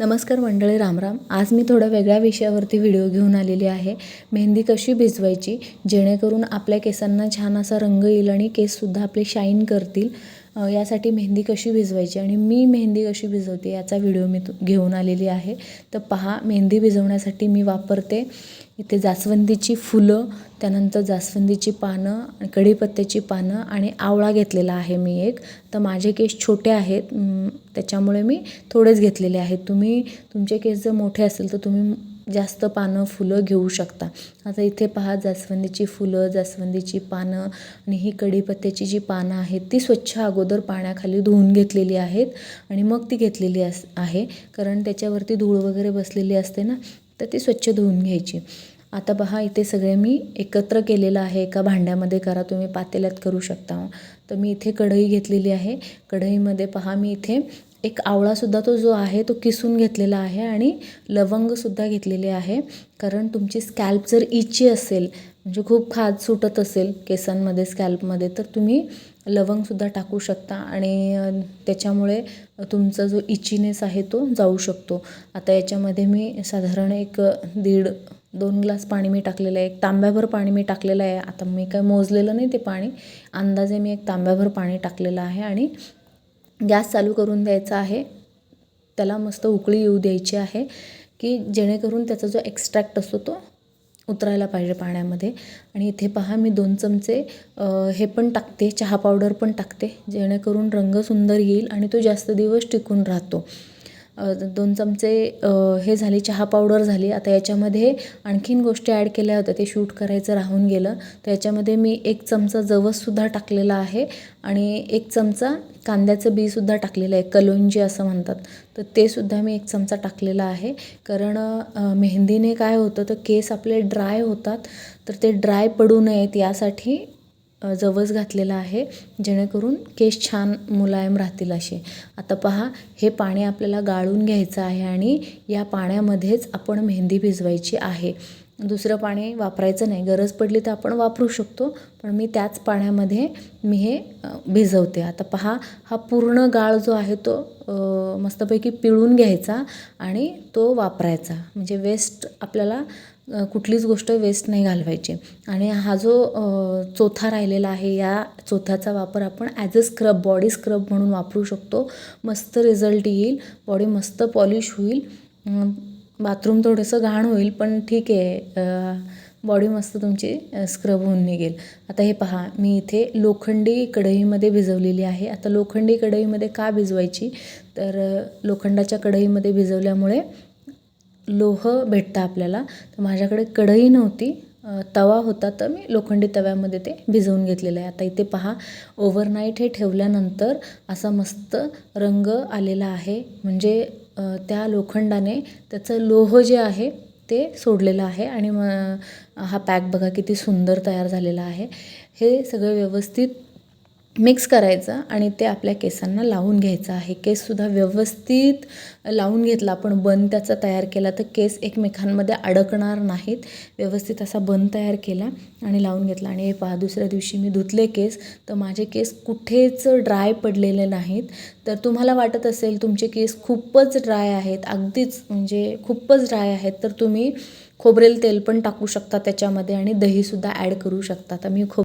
नमस्कार मंडळी रामराम आज मी थोडं वेगळ्या विषयावरती व्हिडिओ घेऊन आलेली आहे. मेहंदी कशी भिजवायची? जेणेकरून आपल्या केसांना छान असा रंग येईल आणि केससुद्धा आपले शाईन करतील. यासाठी मेहंदी कशी भिजवायची आणि मी मेहंदी कशी भिजवते याचा व्हिडिओ मी घेऊन आलेली आहे. तर पहा मेहंदी भिजवण्यासाठी मी वापरते इथे जास्वंदीची फुलं त्यानंतर जास्वंदीची पानं कढीपत्त्याची पानं आणि आवळा घेतलेला आहे मी एक. तर माझे केस छोटे आहेत त्याच्यामुळे मी थोडेच घेतलेले आहेत. तुम्ही तुमचे केस जर मोठे असेल तर तुम्ही जास्त पानं फुलं घेऊ शकता. आता इथे पहा जास्वंदीची फुलं जास्वंदीची पानं आणि ही कढीपत्त्याची जी पानं आहेत ती स्वच्छ अगोदर पाण्याखाली धुवून घेतलेली आहेत आणि मग ती घेतलेली अस आहे. कारण त्याच्यावरती धूळ वगैरे बसलेली असते ना तर ती स्वच्छ धुवून घ्यायची. आता पहा इथे सगळे मी एकत्र केलेलं आहे. एका भांड्यामध्ये करा तुम्ही पातेल्यात करू शकता. तर मी इथे कढई घेतलेली आहे. कढईमध्ये पहा मी इथे एक आवळासुद्धा तो जो आहे तो किसून घेतलेला आहे आणि लवंगसुद्धा घेतलेले आहे. कारण तुमची स्कॅल्प जर इची असेल म्हणजे खूप खाज सुटत असेल केसांमध्ये स्कॅल्पमध्ये तर तुम्ही लवंगसुद्धा टाकू शकता आणि त्याच्यामुळे तुमचा जो इचीनेस आहे तो जाऊ शकतो. आता याच्यामध्ये मी साधारण एक दीड दोन ग्लास पाणी मी टाकलेलं आहे. एक तांब्याभर पाणी मी टाकलेलं आहे. आता मी काय मोजलेलं नाही ते पाणी. अंदाजे मी एक तांब्याभर पाणी टाकलेलं आहे आणि गॅस चालू करून द्यायचा आहे. त्याला मस्त उकळी येऊ द्यायची आहे की जेणेकरून त्याचा जो एक्स्ट्रॅक्ट असतो तो उतरायला पाहिजे पाण्यामध्ये. आणि इथे पहा मी दोन चमचे हे पण टाकते चहा पावडर पण टाकते जेणेकरून रंग सुंदर येईल आणि तो जास्त दिवस टिकून राहतो. दोन चमचे हे झाली चहा पावडर झाली. आता याच्यामध्ये आणखीन गोष्टी ॲड केल्या होत्या. ते शूट करायचं राहून गेलं. तर याच्यामध्ये मी एक चमचा जवससुद्धा टाकलेला आहे आणि एक चमचा कांद्याचं बीसुद्धा टाकलेलं आहे. कलोंजी असं म्हणतात. तर ते सुद्धा मी एक चमचा टाकलेला आहे. कारण मेहंदीने काय होतं तर केस आपले ड्राय होतात. तर ते ड्राय पडू नयेत यासाठी जवस घातलेला आहे जेणेकरून केस छान मुलायम राहतील असे. आता पहा हे पाणी आपल्याला गाळून घ्यायचं आहे आणि या पाण्यामध्येच आपण मेहंदी भिजवायची आहे. दुसरं पाणी वापरायचं नाही. गरज पडली तर आपण वापरू शकतो पण मी त्याच पाण्यामध्ये मी हे भिजवते. आता पहा हा पूर्ण गाळ जो आहे तो मस्तपैकी पिळून घ्यायचा आणि तो वापरायचा. म्हणजे वेस्ट आपल्याला कुठलीच गोष्ट वेस्ट नाही घालवायची. आणि हा जो चोथा राहिलेला आहे या चोथ्याचा वापर आपण as a scrub body scrub म्हणून वापरू शकतो. मस्त रिझल्ट येईल. बॉडी मस्त पॉलिश होईल. बाथरूम थोडंसं घाण होईल पण ठीक आहे. बॉडी मस्त तुमची स्क्रब होऊन निघेल. आता हे पहा मी इथे लोखंडी कढईमध्ये भिजवलेली आहे. आता लोखंडी कढईमध्ये का भिजवायची? तर लोखंडाच्या कढईमध्ये भिजवल्यामुळे लोह भेटतं आपल्याला. तर माझ्याकडे कढई नव्हती तवा होता तर मी लोखंडी तव्यामध्ये ते भिजवून घेतलेलं आहे. आता इथे पहा ओव्हरनाईट हे ठेवल्यानंतर असा मस्त रंग आलेला आहे. म्हणजे त्या लोखंडाने त्याचं लोह जे आहे ते सोडलेलं आहे आणि मग हा पॅक बघा किती सुंदर तयार झालेला आहे. हे सगळं व्यवस्थित मिक्स करायचं आणि ते आपल्या केसांना लावून घ्यायचं आहे. केससुद्धा व्यवस्थित लावून घेतला आपण बन त्याचा तयार केला तर केस एकमेकांमध्ये अडकणार नाहीत. व्यवस्थित असा बन तयार केला आणि लावून घेतला. आणि हे पहा दुसऱ्या दिवशी मी धुतले केस तर माझे केस कुठेच ड्राय पडलेले नाहीत. तर तुम्हाला वाटत असेल तुमचे केस खूपच ड्राय आहेत. अगदीच म्हणजे खूपच ड्राय आहेत. तर तुम्ही खोबरेल तेल पण टाकू शकता त्याच्यामध्ये आणि दहीसुद्धा ॲड करू शकता. तर मी खोब